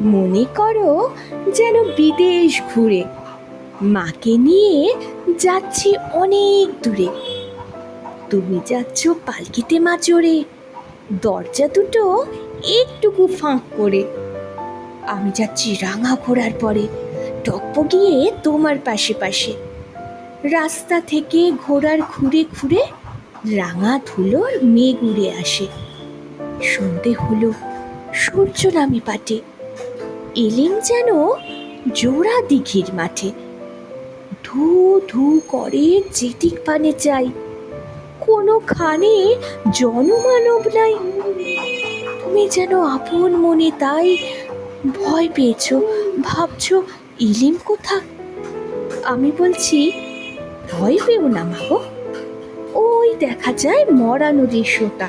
মনে করো যেন বিদেশ ঘুরে মাকে নিয়ে যাচ্ছি অনেক দূরে। তুমি যাচ্ছ পালকিতে মা চড়ে দরজা দুটো একটুকু ফাঁক করে। আমি যাচ্ছি রাঙা ঘোরার পরে টকবগিয়ে তোমার পাশে পাশে। রাস্তা থেকে ঘোড়ার ঘুরে ঘুরে রাঙা ধুলোর মেঘ উড়ে আসে। সন্ধে হলো। সূর্য নামে পাটে। এলেম যেন জোড়া দিঘির মাঠে। ধু ধু করে যেদিক পানে চাই কোনো খানে জনমানব নাই। তুমি যেন আপন মনে তাই ভয় পেয়েছ, ভাবছ ইলিম কোথা আমি বলছি, ভয় পেও না মাগো ওই দেখা যায় মরা নদীর সোতা।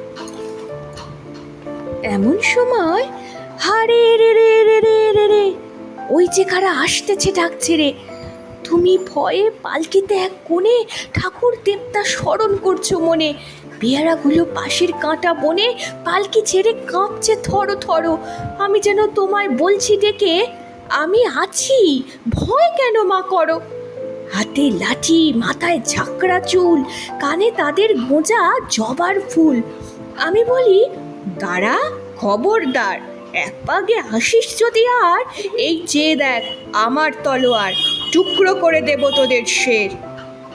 এমন সময়, হারে রে রে রে রে রে রে, ওই যে কারা আসতেছে ডাকছে রে। তুমি ভয়ে পালকিতে এক কোণে ঠাকুর দেবতা স্মরণ করছ মনে। পেয়ারাগুলো পাশের কাঁটা বনে পালকি ছেড়ে কাঁপছে থরো থরো। আমি যেন তোমায় বলছি ডেকে, আমি আছি, ভয় কেন মা করো? হাতে লাঠি, মাথায় ঝাঁকড়া চুল, কানে তাদের গোঁজা জবার ফুল। আমি বলি দাঁড়া, খবরদার। এক পাগে আসিস যদি আর, এই যে দেখ, আমার তলোয়ার, টুকরো করে দেব তোদের শের।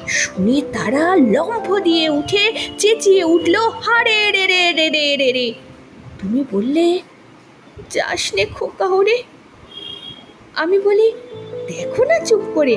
শুনে তারা লম্ফ দিয়ে উঠে চেঁচিয়ে উঠল, হারে রে রে রে রে রে রে। তুমি বললে, যাস নে খোকা হরে আমি বলি, দেখো না চুপ করে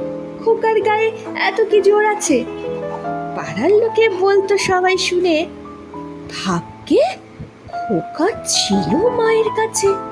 খোকার গায়ে এত কি জোর আছে? পাড়ার লোকে বলতো সবাই শুনে। ভাগ্যে খোকা ছিল মায়ের কাছে।